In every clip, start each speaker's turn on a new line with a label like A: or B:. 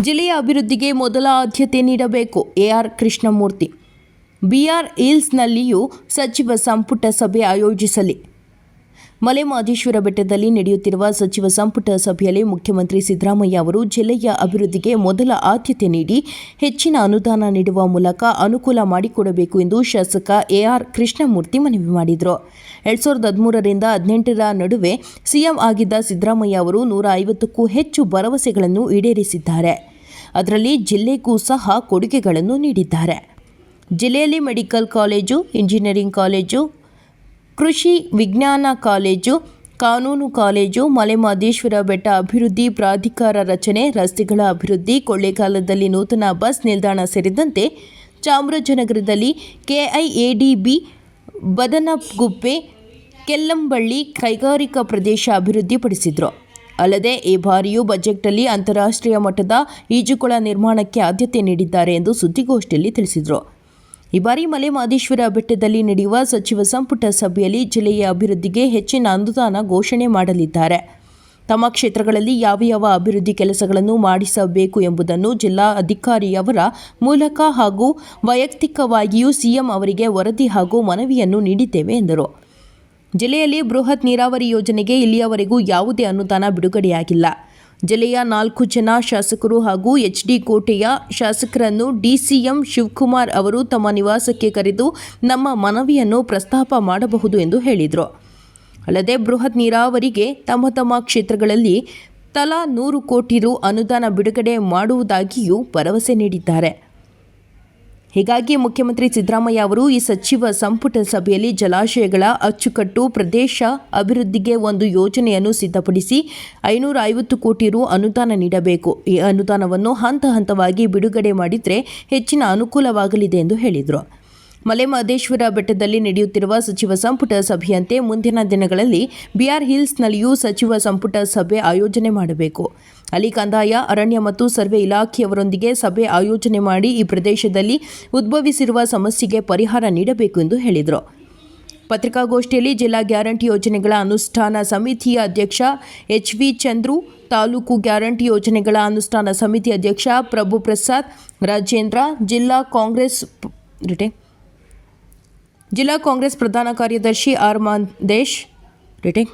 A: ಜಿಲ್ಲೆಯ ಅಭಿವೃದ್ಧಿಗೆ ಮೊದಲ ಆದ್ಯತೆ ನೀಡಬೇಕು. ಎಆರ್ ಕೃಷ್ಣಮೂರ್ತಿ. ಬಿಆರ್ ಹಿಲ್ಸ್ನಲ್ಲಿಯೂ ಸಚಿವ ಸಂಪುಟ ಸಭೆ ಆಯೋಜಿಸಲಿ. ಮಲೆಮಹದೇಶ್ವರ ಬೆಟ್ಟದಲ್ಲಿ ನಡೆಯುತ್ತಿರುವ ಸಚಿವ ಸಂಪುಟ ಸಭೆಯಲ್ಲಿ ಮುಖ್ಯಮಂತ್ರಿ ಸಿದ್ದರಾಮಯ್ಯ ಅವರು ಜಿಲ್ಲೆಯ ಅಭಿವೃದ್ಧಿಗೆ ಮೊದಲ ಆದ್ಯತೆ ನೀಡಿ ಹೆಚ್ಚಿನ ಅನುದಾನ ನೀಡುವ ಮೂಲಕ ಅನುಕೂಲ ಮಾಡಿಕೊಡಬೇಕು ಎಂದು ಶಾಸಕ ಎಆರ್ ಕೃಷ್ಣಮೂರ್ತಿ ಮನವಿ ಮಾಡಿದರು. ಎರಡ್ ಸಾವಿರದ ಹದಿಮೂರರಿಂದ ಹದಿನೆಂಟರ ನಡುವೆ ಸಿಎಂ ಆಗಿದ್ದ ಸಿದ್ದರಾಮಯ್ಯ ಅವರು ನೂರ ಐವತ್ತಕ್ಕೂ ಹೆಚ್ಚು ಭರವಸೆಗಳನ್ನು ಈಡೇರಿಸಿದ್ದಾರೆ. ಅದರಲ್ಲಿ ಜಿಲ್ಲೆಗೂ ಸಹ ಕೊಡುಗೆಗಳನ್ನು ನೀಡಿದ್ದಾರೆ. ಜಿಲ್ಲೆಯಲ್ಲಿ ಮೆಡಿಕಲ್ ಕಾಲೇಜು, ಇಂಜಿನಿಯರಿಂಗ್ ಕಾಲೇಜು ಕೃಷಿ ವಿಜ್ಞಾನ ಕಾಲೇಜು, ಕಾನೂನು ಕಾಲೇಜು ಮಲೆಮಹದೇಶ್ವರ ಬೆಟ್ಟ ಅಭಿವೃದ್ಧಿ ಪ್ರಾಧಿಕಾರ ರಚನೆ, ರಸ್ತೆಗಳ ಅಭಿವೃದ್ಧಿ, ಕೊಳ್ಳೇಗಾಲದಲ್ಲಿ ನೂತನ ಬಸ್ ನಿಲ್ದಾಣ ಸೇರಿದಂತೆ ಚಾಮರಾಜನಗರದಲ್ಲಿ ಕೆಐಎಡಿಬಿ, ಬದನಗುಪ್ಪೆ, ಕೆಲ್ಲಂಬಳ್ಳಿ ಕೈಗಾರಿಕಾ ಪ್ರದೇಶ ಅಭಿವೃದ್ಧಿಪಡಿಸಿದರು. ಅಲ್ಲದೆ ಈ ಬಾರಿಯೂ ಬಜೆಟ್ನಲ್ಲಿ ಅಂತಾರಾಷ್ಟ್ರೀಯ ಮಟ್ಟದ ಈಜುಕೊಳ ನಿರ್ಮಾಣಕ್ಕೆ ಆದ್ಯತೆ ನೀಡಿದ್ದಾರೆ ಎಂದು ಸುದ್ದಿಗೋಷ್ಠಿಯಲ್ಲಿ ತಿಳಿಸಿದರು. ಈ ಬಾರಿ ಮಲೆ ಮಾದೇಶ್ವರ ಬೆಟ್ಟದಲ್ಲಿ ನಡೆಯುವ ಸಚಿವ ಸಂಪುಟ ಸಭೆಯಲ್ಲಿ ಜಿಲ್ಲೆಯ ಅಭಿವೃದ್ಧಿಗೆ ಹೆಚ್ಚಿನ ಅನುದಾನ ಘೋಷಣೆ ಮಾಡಲಿದ್ದಾರೆ. ತಮ್ಮ ಕ್ಷೇತ್ರಗಳಲ್ಲಿ ಯಾವ ಯಾವ ಅಭಿವೃದ್ಧಿ ಕೆಲಸಗಳನ್ನು ಮಾಡಿಸಬೇಕು ಎಂಬುದನ್ನು ಜಿಲ್ಲಾ ಅಧಿಕಾರಿಯವರ ಮೂಲಕ ಹಾಗೂ ವೈಯಕ್ತಿಕವಾಗಿಯೂ ಸಿಎಂ ಅವರಿಗೆ ವರದಿ ಹಾಗೂ ಮನವಿಯನ್ನು ನೀಡಿದ್ದೇವೆ ಎಂದರು. ಜಿಲ್ಲೆಯಲ್ಲಿ ಬೃಹತ್ ನೀರಾವರಿ ಯೋಜನೆಗೆ ಇಲ್ಲಿಯವರೆಗೂ ಯಾವುದೇ ಅನುದಾನ ಬಿಡುಗಡೆಯಾಗಿಲ್ಲ. ಜಿಲ್ಲೆಯ ನಾಲ್ಕು ಜನ ಶಾಸಕರು ಹಾಗೂ ಎಚ್ಡಿ ಕೋಟೆಯ ಶಾಸಕರನ್ನು ಡಿಸಿಎಂ ಶಿವಕುಮಾರ್ ಅವರು ತಮ್ಮ ನಿವಾಸಕ್ಕೆ ಕರೆದು ನಮ್ಮ ಮನವಿಯನ್ನು ಪ್ರಸ್ತಾಪ ಮಾಡಬಹುದು ಎಂದು ಹೇಳಿದರು. ಅಲ್ಲದೆ ಬೃಹತ್ ನೀರಾವರಿಗೆ ತಮ್ಮ ತಮ್ಮ ಕ್ಷೇತ್ರಗಳಲ್ಲಿ ತಲಾ ನೂರು ಕೋಟಿ ರು ಅನುದಾನ ಬಿಡುಗಡೆ ಮಾಡುವುದಾಗಿಯೂ ಭರವಸೆ ನೀಡಿದ್ದಾರೆ. ಹೀಗಾಗಿ ಮುಖ್ಯಮಂತ್ರಿ ಸಿದ್ದರಾಮಯ್ಯ ಅವರು ಈ ಸಚಿವ ಸಂಪುಟ ಸಭೆಯಲ್ಲಿ ಜಲಾಶಯಗಳ ಅಚ್ಚುಕಟ್ಟು, ಪ್ರದೇಶ ಅಭಿವೃದ್ಧಿಗೆ ಒಂದು ಯೋಜನೆಯನ್ನು ಸಿದ್ಧಪಡಿಸಿ ಐನೂರ ಐವತ್ತು ಕೋಟಿ ರು ಅನುದಾನ ನೀಡಬೇಕು. ಈ ಅನುದಾನವನ್ನು ಹಂತ ಹಂತವಾಗಿ ಬಿಡುಗಡೆ ಮಾಡಿದರೆ ಹೆಚ್ಚಿನ ಅನುಕೂಲವಾಗಲಿದೆ ಎಂದು ಹೇಳಿದರು. ಮಲೆಮಹದೇಶ್ವರ ಬೆಟ್ಟದಲ್ಲಿ ನಡೆಯುತ್ತಿರುವ ಸಚಿವ ಸಂಪುಟ ಸಭೆಯಂತೆ ಮುಂದಿನ ದಿನಗಳಲ್ಲಿ ಬಿಆರ್ ಹಿಲ್ಸ್ನಲ್ಲಿಯೂ ಸಚಿವ ಸಂಪುಟ ಸಭೆ ಆಯೋಜನೆ ಮಾಡಬೇಕು. ಅಲ್ಲಿ ಕಂದಾಯ ಅರಣ್ಯ ಮತ್ತು ಸರ್ವೆ ಇಲಾಖೆಯವರೊಂದಿಗೆ ಸಭೆ ಆಯೋಜನೆ ಮಾಡಿ ಈ ಪ್ರದೇಶದಲ್ಲಿ ಉದ್ಭವಿಸಿರುವ ಸಮಸ್ಯೆಗೆ ಪರಿಹಾರ ನೀಡಬೇಕು ಎಂದು ಹೇಳಿದರು. ಪತ್ರಿಕಾಗೋಷ್ಠಿಯಲ್ಲಿ ಜಿಲ್ಲಾ ಗ್ಯಾರಂಟಿ ಯೋಜನೆಗಳ ಅನುಷ್ಠಾನ ಸಮಿತಿಯ ಅಧ್ಯಕ್ಷ H V Chandru, taluk guarantee ಯೋಜನೆಗಳ ಅನುಷ್ಠಾನ ಸಮಿತಿ ಅಧ್ಯಕ್ಷ ಪ್ರಭು ಪ್ರಸಾದ್, ರಾಜೇಂದ್ರ, ಜಿಲ್ಲಾ ಕಾಂಗ್ರೆಸ್ ಜಿಲ್ಲಾ ಕಾಂಗ್ರೆಸ್ ಪ್ರಧಾನ ಕಾರ್ಯದರ್ಶಿ ಆರ್ ಮಾಂದೇಶ್ ರಿಟೇಕ್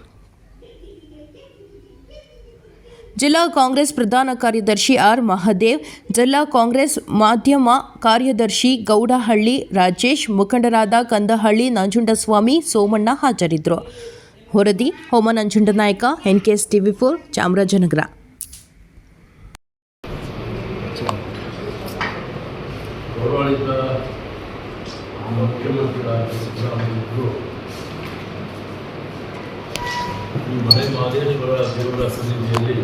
A: ಜಿಲ್ಲಾ ಕಾಂಗ್ರೆಸ್ ಪ್ರಧಾನ ಕಾರ್ಯದರ್ಶಿ ಆರ್ ಮಹದೇವ್, ಜಿಲ್ಲಾ ಕಾಂಗ್ರೆಸ್ ಮಾಧ್ಯಮ ಕಾರ್ಯದರ್ಶಿ ಗೌಡಹಳ್ಳಿ ರಾಜೇಶ್, ಮುಖಂಡರಾದ ಕಂದಹಳ್ಳಿ ನಂಜುಂಡಸ್ವಾಮಿ, ಸೋಮಣ್ಣ ಹಾಜರಿದ್ದರು. ಹೊರದಿ ಹೋಮ Nanjundanayaka T TV four, Chamarajanagar.
B: ಈ ಮನೆ ಮಾದೇಶ್ವರ ದೇವರ ಸನ್ನಿಧಿಯಲ್ಲಿ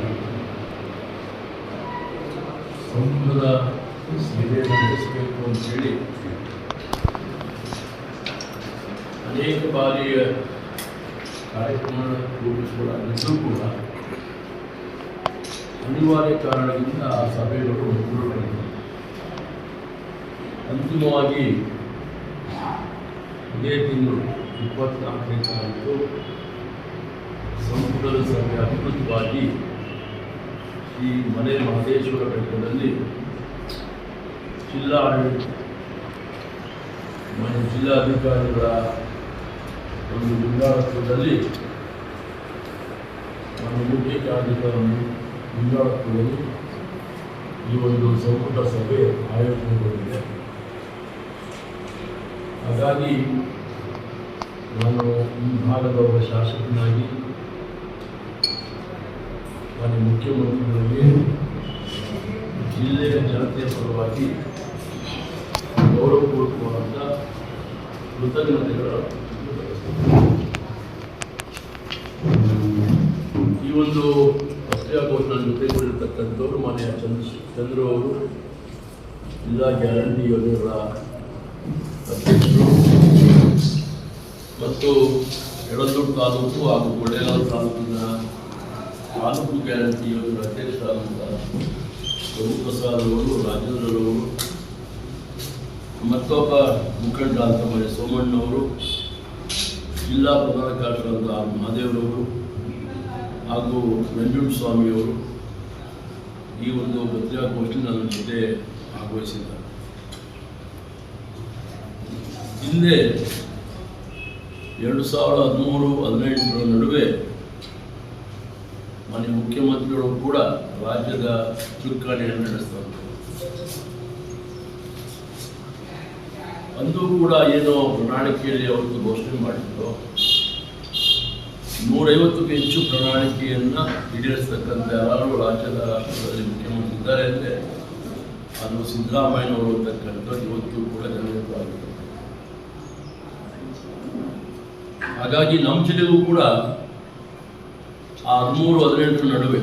B: ಸಮುದ್ರದ ಸಭೆ ನಡೆಸಬೇಕು ಅಂತೇಳಿ ಅನೇಕ ಬಾರಿಯ ಕಾರ್ಯಕ್ರಮ ರೂಪಿಸಿಕೊಳ್ಳಲು ಕೂಡ ಅನಿವಾರ್ಯ ಕಾರಣದಿಂದ ಆ ಸಭೆಗಳು ಮುಂದೂಡಲ್ಪಟ್ಟಿವೆ. ಅಂತಿಮವಾಗಿ ಇದೇ ತಿಂಗಳು ಇಪ್ಪತ್ನಾಲ್ಕನೇ ತಾರೀಕು ಸಂಪುಟದ ಸಭೆ ಅಭಿವೃದ್ಧವಾಗಿ ಈ ಮನೆ ಮಹದೇಶ್ವರ ಬೆಟ್ಟದಲ್ಲಿ ಜಿಲ್ಲಾ ಆಡಳಿತ ಜಿಲ್ಲಾಧಿಕಾರಿಗಳ ಒಂದು ಮುಂದಾಳತ್ವದಲ್ಲಿ ನಮ್ಮ ಮುಖ್ಯ ಕಾರ್ಯದರ್ಶಿಗಳ ಮುಂದಾಳತ್ವದಲ್ಲಿ ಈ ಒಂದು ಸಂಪುಟ ಸಭೆ ಆಯೋಜನೆಗೊಂಡಿದೆ. ಹಾಗಾಗಿ ನಾನು ಈ ಭಾಗದ ಒಬ್ಬ ಶಾಸಕನಾಗಿ ಮಾನ್ಯ ಮುಖ್ಯಮಂತ್ರಿಗಳಿಗೆ, ಜಿಲ್ಲೆಯ ಜನತೆಯ ಪರವಾಗಿ ಗೌರವಪೂರ್ವಕವಾದಂಥ ಕೃತಜ್ಞತೆಗಳ ಈ ಒಂದು ಪತ್ರಿಕಾಗೋಷ್ಠ ಜೊತೆಗೂಡಿರ್ತಕ್ಕಂಥವ್ರು ಮಾನ್ಯ ಚಂದ್ರ ಚಂದ್ರ ಅವರು, ಜಿಲ್ಲಾ ಗ್ಯಾರಂಟಿ ಯೋಜನೆಗಳ ಅಧ್ಯಕ್ಷರು ಮತ್ತು ಎಡದೊಡ್ಡ ತಾಲೂಕು ಹಾಗೂ ಕೊಳ್ಳೇಗಾಲ ತಾಲೂಕಿನ ತಾಲೂಕು ಗ್ಯಾರಂಟಿ ಯೋಜನೆ ಅಧ್ಯಕ್ಷರಾದಂಥ ಪ್ರಭುಪ್ರಸಾದ್ ಅವರು ರಾಜೇಂದ್ರರವರು ಮತ್ತೊಬ್ಬ ಮುಖಂಡ ಅಂತ ಮನೆ ಸೋಮಣ್ಣವರು ಜಿಲ್ಲಾ ಪ್ರಧಾನ ಕಾರ್ಯದರ್ಶಿ ಆರ್ ಮಹಾದೇವರವರು ಹಾಗೂ ಸ್ವಾಮಿಯವರು ಈ ಒಂದು ಪತ್ರಿಕಾಗೋಷ್ಠಿ ನನ್ನ ಜೊತೆ ಭಾಗವಹಿಸಿದ್ದಾರೆ. ಹಿಂದೆ ಎರಡು ಸಾವಿರದ ಹದಿಮೂರು ಹದಿನೆಂಟರ ನಡುವೆ ಮುಖ್ಯಮಂತ್ರಿಗಳು ಕೂಡ ರಾಜ್ಯದ ಚುಕ್ಕಾಣಿಯನ್ನು ನಡೆಸ್ತಾರೆ. ಅಂದು ಕೂಡ ಏನೋ ಪ್ರಣಾಳಿಕೆಯಲ್ಲಿ ಅವತ್ತು ಘೋಷಣೆ ಮಾಡಿದ್ರು. ನೂರೈವತ್ತಕ್ಕೂ ಹೆಚ್ಚು ಪ್ರಣಾಳಿಕೆಯನ್ನು ಈಡೇರಿಸ್ತಕ್ಕಂಥ ಯಾರು ರಾಜ್ಯದ ರಾಷ್ಟ್ರದಲ್ಲಿ ಮುಖ್ಯಮಂತ್ರಿ ಇದ್ದಾರೆ ಅಂದರೆ ಅದು ಸಿದ್ದರಾಮಯ್ಯನವರು ಅಂತಕ್ಕಂಥ ಇವತ್ತು ಕೂಡ ಜನಪ್ರಿಯವಾಗಿದೆ ಹಾಗಾಗಿ ನಮ್ಮ ಜಿಲ್ಲೆಗೂ ಕೂಡ ಹದಿಮೂರು ಹದಿನೆಂಟರ ನಡುವೆ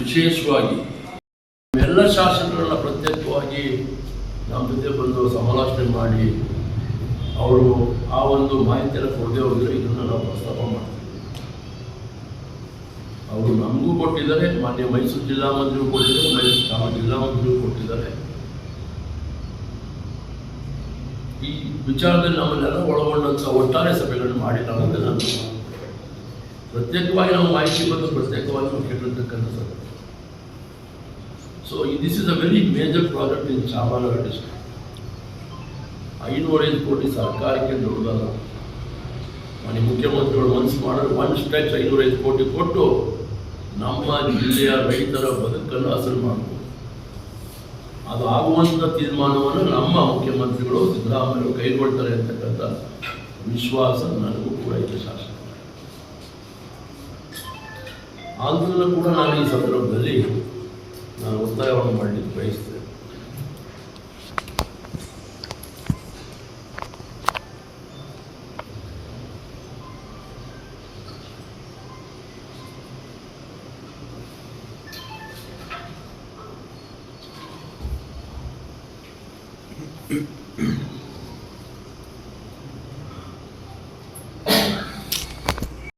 B: ವಿಶೇಷವಾಗಿ ಎಲ್ಲ ಶಾಸಕರನ್ನ ಪ್ರತ್ಯೇಕವಾಗಿ ನಮ್ಮ ಜೊತೆ ಬಂದು ಸಮಾಲೋಚನೆ ಮಾಡಿ ಅವರು ಆ ಒಂದು ಮಾಹಿತಿಯನ್ನು ಕೊಡದೆ ಹೋದರೆ ಇದನ್ನು ನಾವು ಪ್ರಸ್ತಾಪ ಮಾಡ್ತೀವಿ. ಅವರು ನಮಗೂ ಕೊಟ್ಟಿದ್ದಾರೆ, ಮಾನ್ಯ ಮೈಸೂರು ಜಿಲ್ಲಾ ಮಂತ್ರಿಗೂ ಕೊಟ್ಟಿದ್ದಾರೆ, ಮೈಸೂರು ನಮ್ಮ ಜಿಲ್ಲಾ ಮಂತ್ರಿಗೂ ಕೊಟ್ಟಿದ್ದಾರೆ. ಈ ವಿಚಾರದಲ್ಲಿ ನಮ್ಮನ್ನೆಲ್ಲ ಒಳಗೊಂಡಂಥ ಒಟ್ಟಾರೆ ಸಭೆಗಳನ್ನು ಮಾಡಿಲ್ಲ ಅಂತ ಅದನ್ನು ಪ್ರತ್ಯೇಕವಾಗಿ ನಾವು ಮಾಹಿತಿ ಬಂದು ಪ್ರತ್ಯೇಕವಾಗಿ ನಾವು ಕೇಳಿರ್ತಕ್ಕಂಥ sir so this is a very major project in Chamarajanagar district ಐನೂರೈದು ಕೋಟಿ ಸರ್ಕಾರಕ್ಕೆ ದೊಡ್ಡದಲ್ಲ ಮನೆ ಮುಖ್ಯಮಂತ್ರಿಗಳು ಮನಸ್ಸು ಮಾಡಿದ್ರೆ ಒನ್ ಸ್ಟ್ರೆಚ್ ಐನೂರೈದು ಕೋಟಿ ಕೊಟ್ಟು ನಮ್ಮ ಜಿಲ್ಲೆಯ ರೈತರ ಬದುಕನ್ನು ಹಸಿರು ಮಾಡಬಹುದು ಅದು ಆಗುವಂಥ ತೀರ್ಮಾನವನ್ನು ನಮ್ಮ ಮುಖ್ಯಮಂತ್ರಿಗಳು ಸಿದ್ದರಾಮಯ್ಯ ಕೈಗೊಳ್ತಾರೆ ಅಂತಕ್ಕಂಥ ವಿಶ್ವಾಸ ನನಗೂ ಕೂಡ ಇದೆ, ಶಾಸಕ. ಆಂದೋಲನ ಕೂಡ ನಾನು ಈ ಸಂದರ್ಭದಲ್ಲಿ ನಾನು ಒತ್ತಾಯವನ್ನು ಮಾಡಲಿಕ್ಕೆ ಬಯಸ್ತೇನೆ.